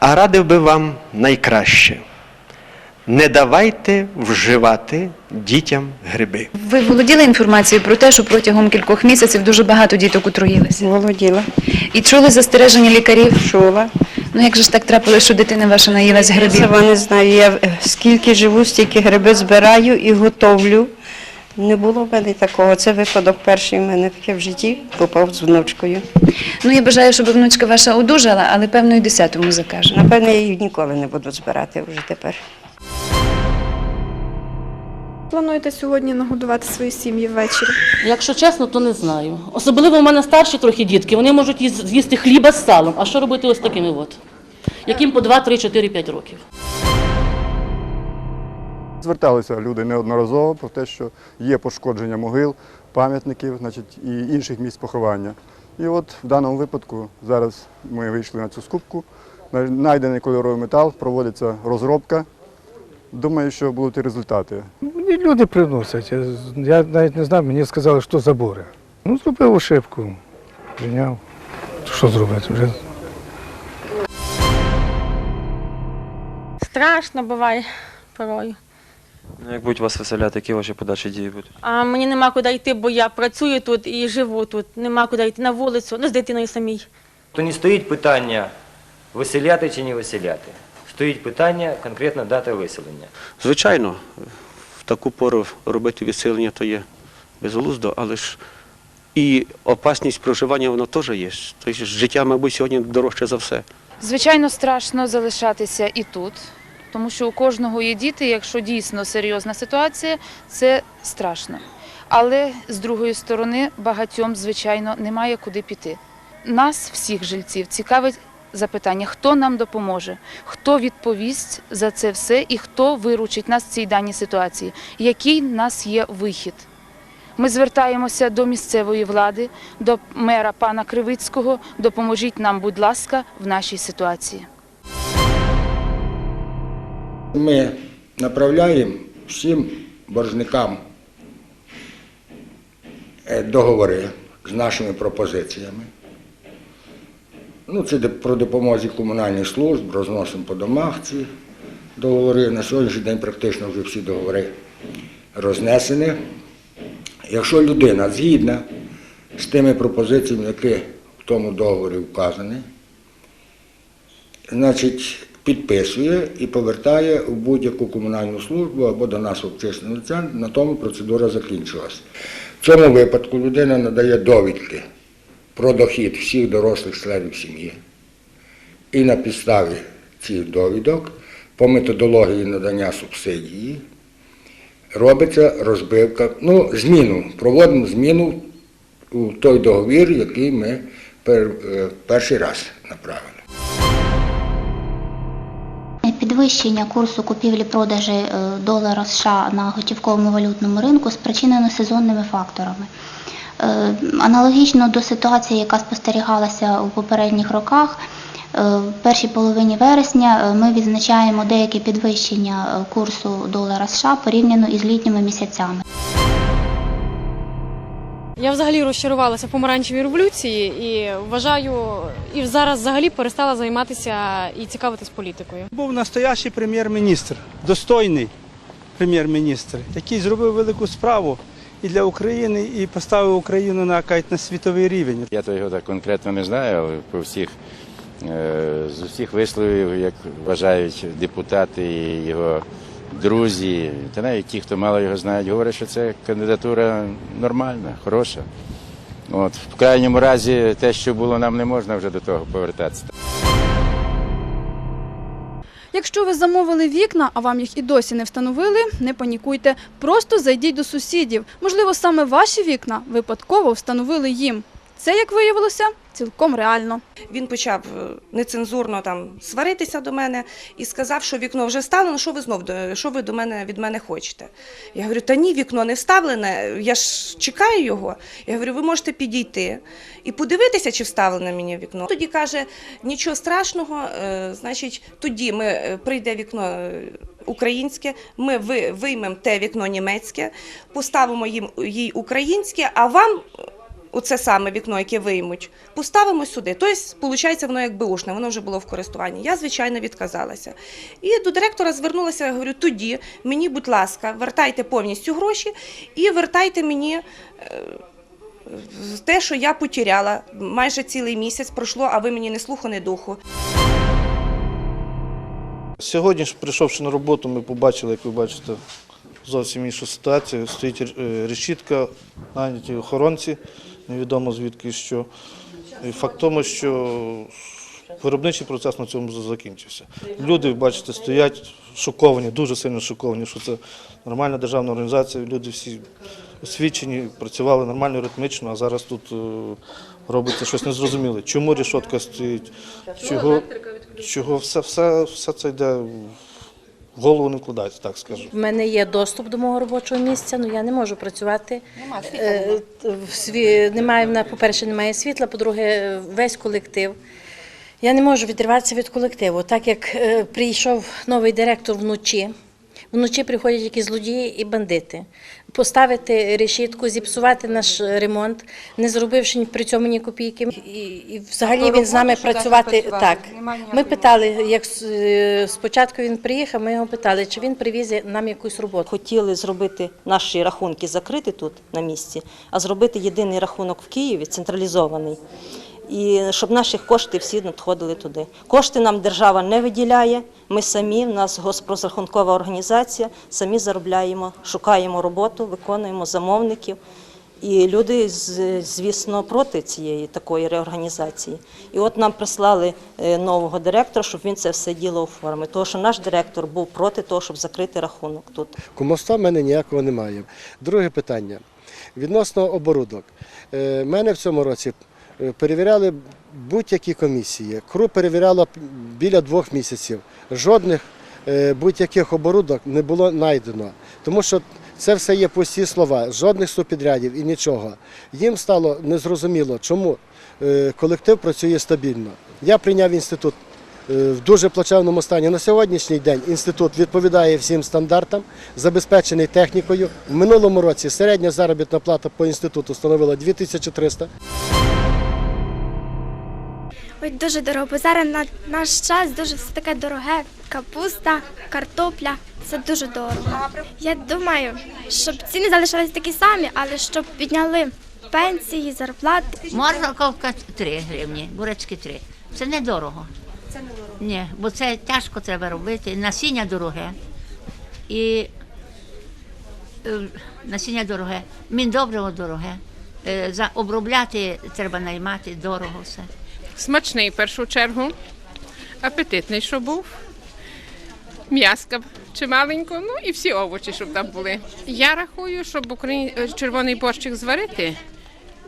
А радив би вам найкраще. Не давайте вживати дітям гриби. Ви володіли інформацією про те, що протягом кількох місяців дуже багато діток отруїлися? Володіла, І чули застереження лікарів? чула. Ну як же ж так трапилось, що дитина ваша наїлась Я грибів? сама не знаю. Я е, скільки живу, стільки гриби збираю і готовлю. Не було в мене такого. Це випадок перший в мене таке в житті попав з внучкою. Ну я бажаю, щоб внучка ваша одужала, але певно і десятому закаже. Напевно, я її ніколи не буду збирати вже тепер. Плануєте сьогодні нагодувати свої сім'ї ввечері? Якщо чесно, то не знаю. Особливо в мене старші трохи дітки, вони можуть з'їсти хліба з салом. А що робити ось такими от? Яким по 2, 3, 4, 5 років. Зверталися люди неодноразово про те, що є пошкодження могил, пам'ятників, значить, і інших місць поховання. І от в даному випадку зараз ми вийшли на цю скупку. Найдений кольоровий метал, проводиться розробка. Думаю, що будуть і результати. І люди приносять. Я, я навіть не знаю, мені сказали, що забори. Ну, зробив ошибку, прийняв. Що зробити? Вже Страшно буває порою. Ну, як будуть вас виселяти, які ваші подальші дії будуть? А мені нема куди йти, бо я працюю тут і живу тут. Нема куди йти на вулицю, ну з дитиною самій. То не стоїть питання виселяти чи не виселяти. Стоїть питання конкретно дати виселення. Звичайно, в таку пору робити відселення то є безглуздо, але ж і опасність проживання воно теж є. Тобто життя, мабуть, сьогодні дорожче за все. Звичайно, страшно залишатися і тут, тому що у кожного є діти. Якщо дійсно серйозна ситуація, це страшно. Але з другої сторони, багатьом, звичайно, немає куди піти. Нас, всіх жильців, цікавить запитання, хто нам допоможе, хто відповість за це все і хто виручить нас в цій даній ситуації, який в нас є вихід. Ми звертаємося до місцевої влади, до мера пана Кривицького. Допоможіть нам, будь ласка, в нашій ситуації. Ми направляємо всім боржникам е, договори з нашими пропозиціями. Ну, це про допомозі комунальних служб, розносимо по домах ці договори. На сьогоднішній день практично вже всі договори рознесені. Якщо людина згідна з тими пропозиціями, які в тому договорі вказані, значить, підписує і повертає у будь-яку комунальну службу або до нас в общественний центр, на тому процедура закінчилась. В цьому випадку людина надає довідки про дохід всіх дорослих членів сім'ї. І на підставі цих довідок по методології надання субсидії робиться розбивка, ну, зміну, проводимо зміну у той договір, який ми е, перший раз направили. Підвищення курсу купівлі-продажі е, долара США на готівковому валютному ринку спричинено сезонними факторами. Е, Аналогічно до ситуації, яка спостерігалася у попередніх роках, е, в першій половині вересня ми відзначаємо деяке підвищення курсу долара США порівняно із літніми місяцями. Я взагалі розчарувалася в помаранчевій революції і вважаю, і зараз взагалі перестала займатися і цікавитись політикою. був настоящий прем'єр-міністр, достойний прем'єр-міністр, який зробив велику справу і для України, і поставив Україну на, кажуть, на світовий рівень. Я то його так конкретно не знаю, але по всіх е, з усіх висловів, як вважають депутати і його друзі, та навіть ті, хто мало його знають, говорять, що це кандидатура нормальна, хороша. От, в крайньому разі, те, що було, нам не можна вже до того повертатися. Якщо ви замовили вікна, а вам їх і досі не встановили, не панікуйте. Просто зайдіть до сусідів. Можливо, саме ваші вікна випадково встановили їм. Це, як виявилося, цілком реально. Він почав е, нецензурно там сваритися до мене і сказав, що вікно вже вставлено, що ви знов що ви до мене від мене хочете. Я говорю, та ні, вікно не вставлене, я ж чекаю його. Я говорю, ви можете підійти і подивитися, чи вставлене мені вікно. Тоді каже, нічого страшного, е, значить, тоді ми е, прийде вікно. Українське, ми виймемо те вікно німецьке, поставимо їм їй українське, а вам оце саме вікно, яке виймуть, поставимо сюди. Тобто, виходить, воно як беушне, воно вже було в користуванні. Я, звичайно, відказалася. І до директора звернулася, я говорю, тоді мені, будь ласка, вертайте повністю гроші і вертайте мені. е, Те, що я потеряла, майже цілий місяць пройшло, а ви мені не слуху, не духу. Сьогодні ж, прийшовши на роботу, ми побачили, як ви бачите, зовсім іншу ситуацію. Стоїть е, решітка, наняті охоронці, невідомо звідки що. І факт тому, що виробничий процес на цьому закінчився. Люди, бачите, стоять шоковані, дуже сильно шоковані, що це нормальна державна організація. Люди всі освічені, працювали нормально, ритмічно, а зараз тут е, робиться щось незрозуміле. Чому рішотка стоїть? Чого, чого все, все, все це йде в голову не вкладається, так скажу. В мене є доступ до мого робочого місця, але я не можу працювати. Е, в сві- Немає, в по-перше, немає світла, по-друге, весь колектив. Я не можу відриватися від колективу. Так як е, прийшов новий директор вночі, вночі приходять якісь злодії і бандити. Поставити решітку, зіпсувати наш ремонт, не зробивши ні- при цьому ні копійки. І, і взагалі він з нами працювати так. Ми питали, як е, спочатку він приїхав, ми його питали, чи він привізе нам якусь роботу. Хотіли зробити наші рахунки закрити тут на місці, а зробити єдиний рахунок в Києві, централізований. І щоб наші кошти всі надходили туди. Кошти нам держава не виділяє. Ми самі, в нас госпрозрахункова організація, самі заробляємо, шукаємо роботу, виконуємо замовників. І люди, звісно, проти цієї такої реорганізації. І от нам прислали е, нового директора, щоб він це все діло оформив. Тому що наш директор був проти того, щоб закрити рахунок тут. Кумовства в мене ніякого немає. Друге питання. Відносно оборудок. Е, Мене в цьому році е, перевіряли будь-які комісії. КРУ перевіряла біля двох місяців. Жодних е, будь-яких оборудок не було знайдено. Тому що це все є пусті слова, жодних субпідрядів і нічого. Їм стало незрозуміло, чому е, колектив працює стабільно. Я прийняв інститут е, в дуже плачевному стані. На сьогоднішній день інститут відповідає всім стандартам, забезпечений технікою. В минулому році середня заробітна плата по інституту становила 2300. Ой, дуже дорого, бо зараз на наш час дуже все таке дороге. Капуста, картопля це дуже дорого. Я думаю, щоб ціни залишились такі самі, але щоб підняли пенсії, зарплати. Морковка 3 гривні, бурячки 3. Це недорого. Це не дорого. Ні, бо це тяжко треба робити. Насіння дороге. І е, насіння дороге, міндобриво дороге. Е, За обробляти треба наймати дорого все. Смачний в першу чергу, апетитний, що був. М'яска чималенько, ну і всі овочі, щоб там були. Я рахую, щоб Україн... е, червоний борщик зварити,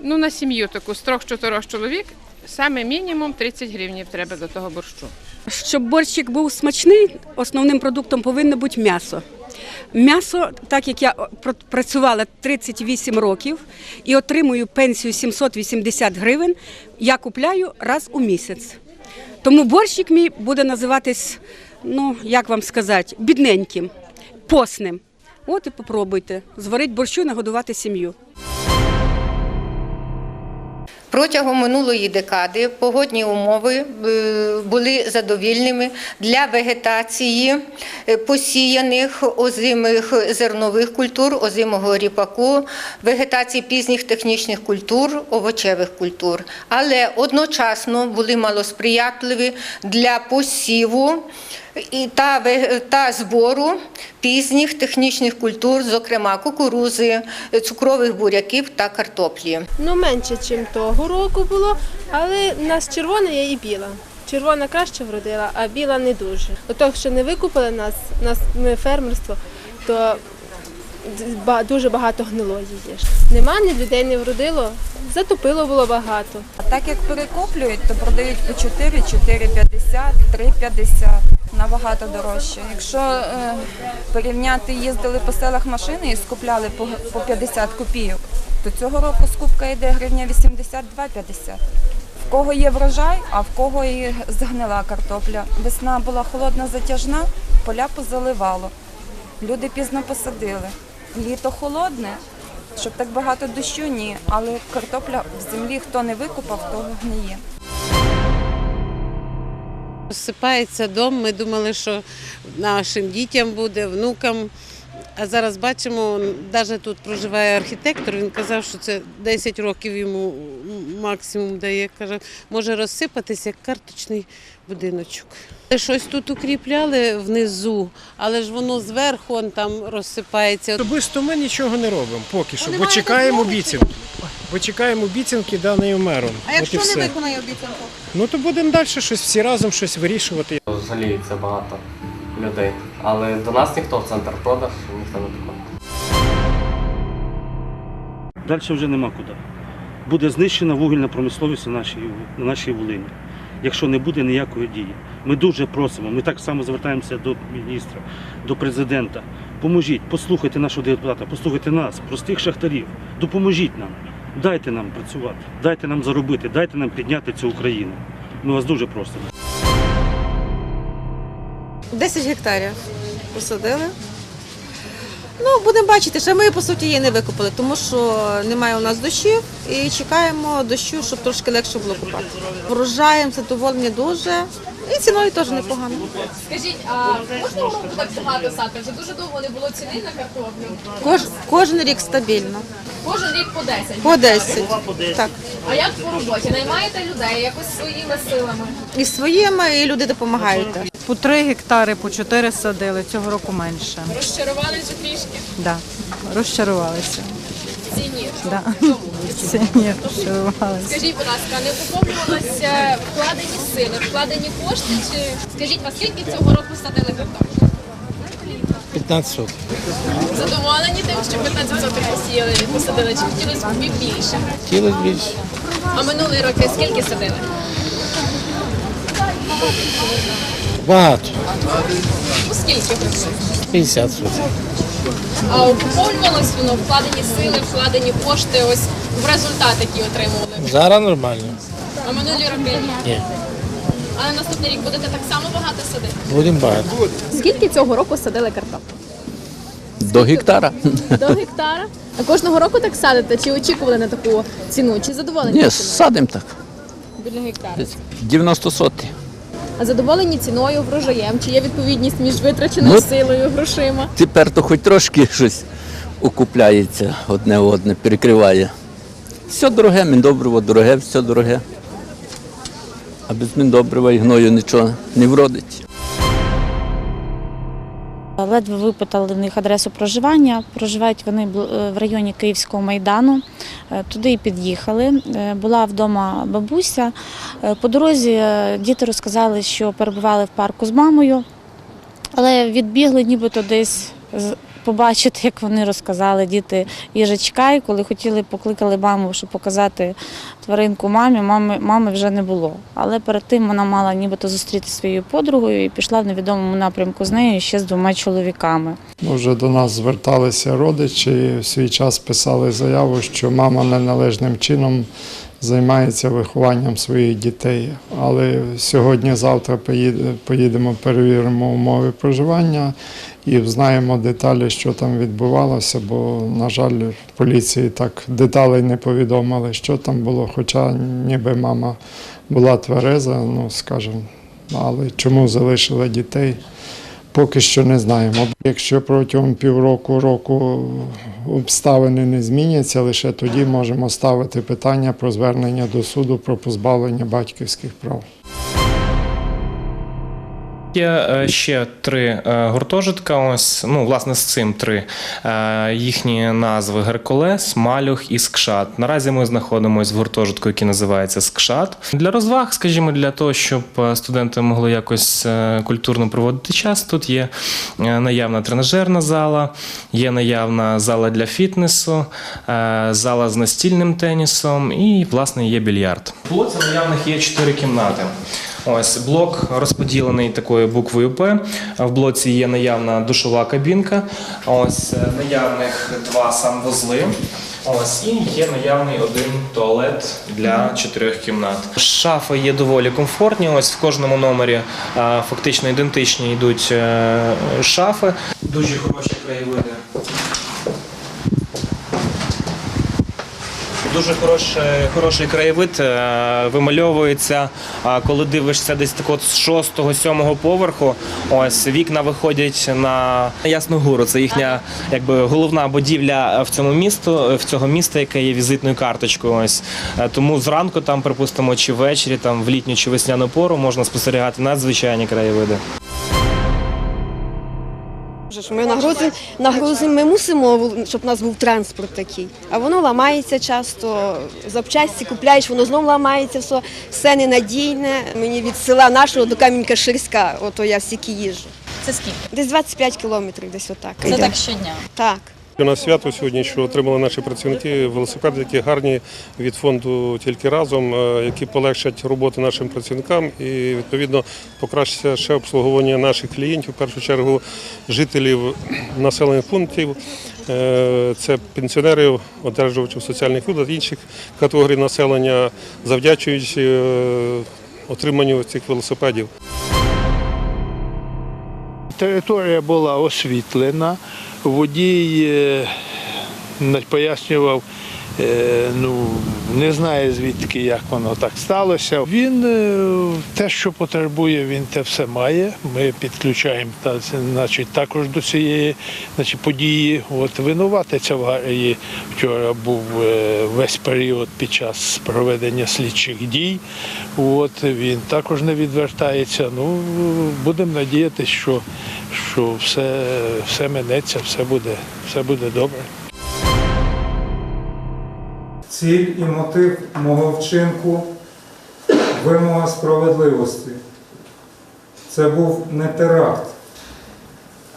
ну на сім'ю таку з трьох-чотирьох чоловік, саме мінімум 30 гривень треба до того борщу. Щоб борщик був смачний, основним продуктом повинно бути м'ясо. М'ясо, так як я пр- працювала 38 років і отримую пенсію 780 гривень, я купляю раз у місяць. Тому борщик мій буде називатись, ну як вам сказати, бідненьким, посним. От і попробуйте зварити борщу нагодувати сім'ю. Протягом минулої декади погодні умови е, були задовільними для вегетації е, посіяних озимих зернових культур, озимого ріпаку, вегетації пізніх технічних культур, овочевих культур, але одночасно були малосприятливі для посіву і та, та збору пізніх технічних культур, зокрема кукурузи, цукрових буряків та картоплі. Ну, менше, ніж того року було, але в нас червона є і біла. Червона краще вродила, а біла не дуже. До того, що не викупили нас, нас ми фермерство, то дуже багато гнилої є. Нема, ні людей не вродило, затопило було багато. А так як перекоплюють, то продають по 4, 4,50, 3,50, набагато дорожче. Якщо е, порівняти, їздили по селах машини і скупляли по, по 50 копійок, то цього року скупка йде гривня 82,50. В кого є врожай, а в кого і згнила картопля. Весна була холодна, затяжна, поля позаливало. Люди пізно посадили. Літо холодне, Щоб так багато дощу, ні. Але картопля в землі хто не викопав, того гниє. Розсипається дом. Ми думали, що нашим дітям буде, внукам. А зараз бачимо, навіть тут проживає архітектор. Він казав, що це 10 років йому максимум дає. Каже, може розсипатися як карточний будиночок. Щось тут укріпляли внизу, але ж воно зверху он там розсипається. Особисто ми нічого не робимо поки що, бо чекаємо обіцянки. Бо чекаємо обіцянки даної мером. А якщо не виконає обіцянку? Ну то будемо далі щось всі разом щось вирішувати. Взагалі це багато людей. Але до нас ніхто в центр продаж, ніхто не приходить. Далі вже нема куди. Буде знищена вугільна промисловість на нашій, на нашій Волині, якщо не буде ніякої дії. Ми дуже просимо, ми так само звертаємося до міністра, до президента. Поможіть, послухайте нашого депутата, послухайте нас, простих шахтарів, допоможіть нам, дайте нам працювати, дайте нам заробити, дайте нам підняти цю Україну. Ми вас дуже просимо. 10 гектарів посадили. Ну, будемо бачити, що ми, по суті, її не викопали, тому що немає у нас дощів і чекаємо дощу, щоб трошки легше було купати. Врожаєм задоволені дуже і ціною теж непогано. Скажіть, а кожного року так багато садка? Вже дуже довго не було ціни на картоплю. Кож, кожен рік стабільно. Кожен рік по 10. По 10. Так. А як по роботі? Наймаєте людей якось своїми силами? І своїми, і люди допомагають. По 3 гектари, по 4 садили, цього року менше. Розчарувалися трішки? Да, розчарувалися. В. Да. Розчарувалися. Скажіть, будь ласка, не поповнювалися вкладені сили, вкладені кошти? Чи скажіть, а скільки цього року садили картоплю? 15 соток. Задоволені тим, що 15 соток посіяли, посадили, чи хотілося б більше? Хотілося більше. А минулий роки скільки садили? Багато. Ну скільки грошей? 50 соток. А поповнювалось воно, вкладені сили, вкладені кошти, ось в результат, який отримували. Зараз нормально. А минулі роки ні. А на наступний рік будете так само багато садити? Будемо багато. Скільки цього року садили картоплю? До гектара. До гектара. А кожного року так садите? Чи очікували на таку ціну? Чи задоволені? Ні, садимо так. Біля гектара. 90 соти. Задоволені ціною, врожаєм? Чи є відповідність між витраченою Ну, силою, грошима? Тепер то хоч трошки щось окупляється одне одне, перекриває. Все дороге, міндобриво дороге, все дороге. А без міндобрива і гною нічого не вродить. Ледве випитали в них адресу проживання. Проживають вони е, в районі Київського майдану. Е, Туди і під'їхали. Е, Була вдома бабуся. Е, По дорозі е, діти розказали, що перебували в парку з мамою, але відбігли нібито десь побачити, як вони розказали діти їжачка. І коли хотіли, покликали маму, щоб показати тваринку мамі, мами, мами вже не було. Але перед тим вона мала нібито зустріти своєю подругою і пішла в невідомому напрямку з нею ще з двома чоловіками. Ну, Вже до нас зверталися родичі, в свій час писали заяву, що мама неналежним чином займається вихованням своїх дітей. Але сьогодні-завтра поїд- поїдемо, перевіримо умови проживання і знаємо деталі, що там відбувалося, бо, на жаль, поліції так деталей не повідомили, що там було, хоча ніби мама була твереза, ну скажімо, але чому залишила дітей? Поки що не знаємо. Якщо протягом півроку року обставини не зміняться, лише тоді можемо ставити питання про звернення до суду про позбавлення батьківських прав. Є е, ще три е, гуртожитка. Ось ну власне з цим три Е, їхні назви Геркулес, Малюх і Скшат. Наразі ми знаходимося в гуртожитку, який називається Скшат. Для розваг, скажімо, для того, щоб студенти могли якось культурно проводити час. Тут є наявна тренажерна зала, є наявна зала для фітнесу, зала з настільним тенісом і власне є більярд. Блоці наявних є чотири кімнати. Ось блок розподілений такою буквою П. В блоці є наявна душова кабінка. Ось е, наявних два санвузли. Ось і є наявний один туалет для чотирьох кімнат. Шафи є доволі комфортні. Ось в кожному номері е, фактично ідентичні йдуть е, шафи. Дуже хороші краєвиди. Дуже хороший, хороший краєвид е, вимальовується. А коли дивишся десь так от з шостого, сьомого поверху, ось вікна виходять на Ясну Гору. Це їхня якби головна будівля в цьому місту, в цього міста, яке є візитною карточкою. Ось Е, тому зранку там, припустимо, чи ввечері, там в літню чи весняну пору можна спостерігати надзвичайні краєвиди. Ж Ми нагрузимо, нагрузимо, ми мусимо, щоб у нас був транспорт такий. А воно ламається часто, запчасті купляєш, воно знову ламається, все, все ненадійне. Мені від села нашого до Камінька-Ширська, ото я стільки їжджу. Це скільки? Десь 25 кілометрів, десь отак. Це йде. так щодня. Так. У нас свято сьогодні, що отримали наші працівники велосипеди, які гарні від фонду тільки разом, е, які полегшать роботу нашим працівникам і відповідно покращиться ще обслуговування наших клієнтів, в першу чергу жителів населених пунктів. Е, Це пенсіонерів, одержувачів соціальних виплат, інших категорій населення, завдячуючи е, отриманню цих велосипедів. Територія була освітлена, водій е, пояснював, ну, не знає звідки, як воно так сталося. Він е, те, що потребує, він те все має. Ми підключаємо та, значить, також до цієї значить, події. От винуватець аварії вчора був е, весь період під час проведення слідчих дій. От він також не відвертається. Ну будемо надіятися, що, що все, все минеться, все буде, все буде добре. Ціль і мотив мого вчинку вимога справедливості. Це був не теракт,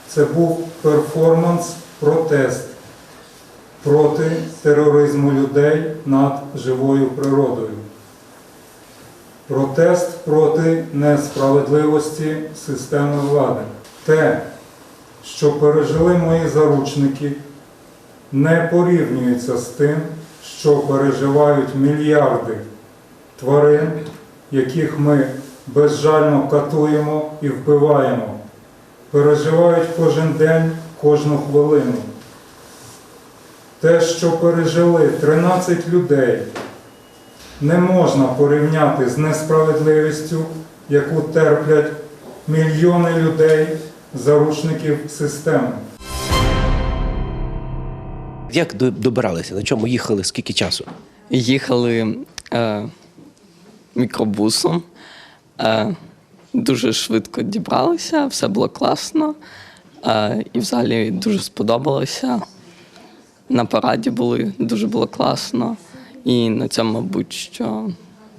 це був перформанс, протест проти тероризму людей над живою природою. Протест проти несправедливості системи влади. Те, що пережили мої заручники, не порівнюється з тим, що переживають мільярди тварин, яких ми безжально катуємо і вбиваємо, переживають кожен день, кожну хвилину. Те, що пережили 13 людей, не можна порівняти з несправедливістю, яку терплять мільйони людей, заручників системи. Як добиралися? На чому їхали? Скільки часу? Їхали е, мікробусом, е, дуже швидко дібралися, все було класно. Е, і взагалі дуже сподобалося. На параді були, дуже було класно. І на цьому, мабуть, що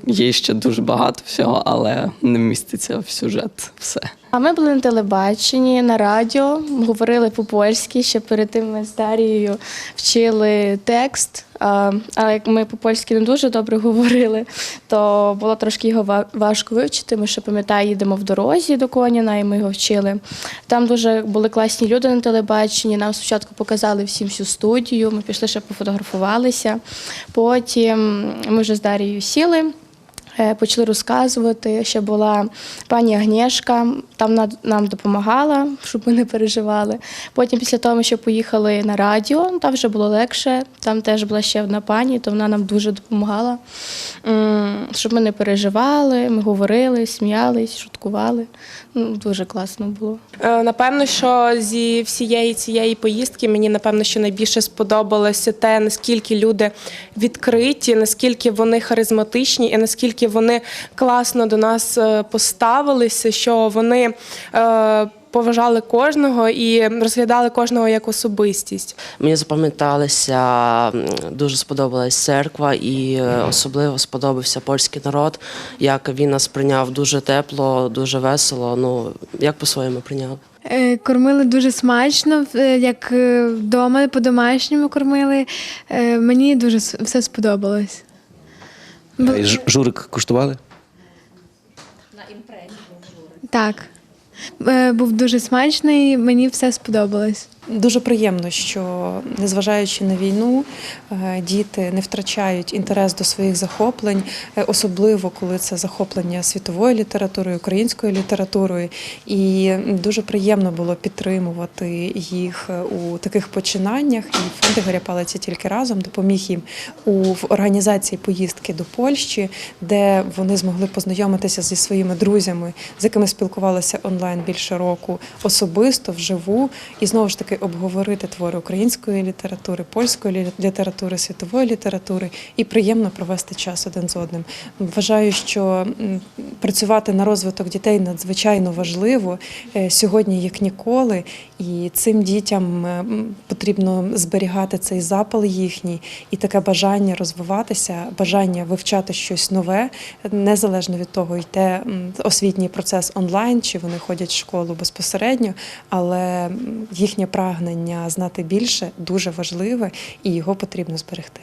є ще дуже багато всього, але не вміститься в сюжет все. А ми були на телебаченні, на радіо, говорили по-польськи. Ще перед тим ми з Дарією вчили текст. Але як ми по-польськи не дуже добре говорили, то було трошки його ва- важко вивчити. Ми ще пам'ятаю, їдемо в дорозі до Коніна, і ми його вчили. Там дуже були класні люди на телебаченні. Нам спочатку показали всім всю студію. Ми пішли ще пофотографувалися. Потім ми вже з Дарією сіли. Е, Почали розказувати, ще була пані Агнєшка, там нам допомагала, щоб ми не переживали. Потім, після того, ми ще поїхали на радіо, там вже було легше. Там теж була ще одна пані, то вона нам дуже допомагала, щоб ми не переживали, ми говорили, сміялись, шуткували. Ну, дуже класно було. Е, Напевно, що зі всієї цієї поїздки мені напевно, що найбільше сподобалося те, наскільки люди відкриті, наскільки вони харизматичні і наскільки вони класно до нас е, поставилися, що вони. Поважали кожного і розглядали кожного як особистість. Мені запам'яталися, дуже сподобалась церква, і е, особливо сподобався польський народ, як він нас прийняв дуже тепло, дуже весело. Ну як по-своєму прийняв. Е, Кормили дуже смачно, е, як вдома по-домашньому кормили. Мені дуже все сподобалось. Бу- Е, Ж- Журик? Так. Е, Був дуже смачний, мені все сподобалось. Дуже приємно, що незважаючи на війну, е, діти не втрачають інтерес до своїх захоплень, е, особливо коли це захоплення світовою літературою, українською літературою. І дуже приємно було підтримувати їх е, у таких починаннях. І фонд Ігоря Палиця тільки разом допоміг їм у організації поїздки до Польщі, де вони змогли познайомитися зі своїми друзями, з якими спілкувалися онлайн більше року, особисто вживу, і знову ж таки обговорити твори української літератури, польської літератури, світової літератури і приємно провести час один з одним. Вважаю, що працювати на розвиток дітей надзвичайно важливо е, сьогодні, як ніколи, і цим дітям е, потрібно зберігати цей запал їхній і таке бажання розвиватися, бажання вивчати щось нове, незалежно від того, йде освітній процес онлайн, чи вони ходять в школу безпосередньо, але м, їхнє прагнення знати більше дуже важливе і його потрібно зберегти.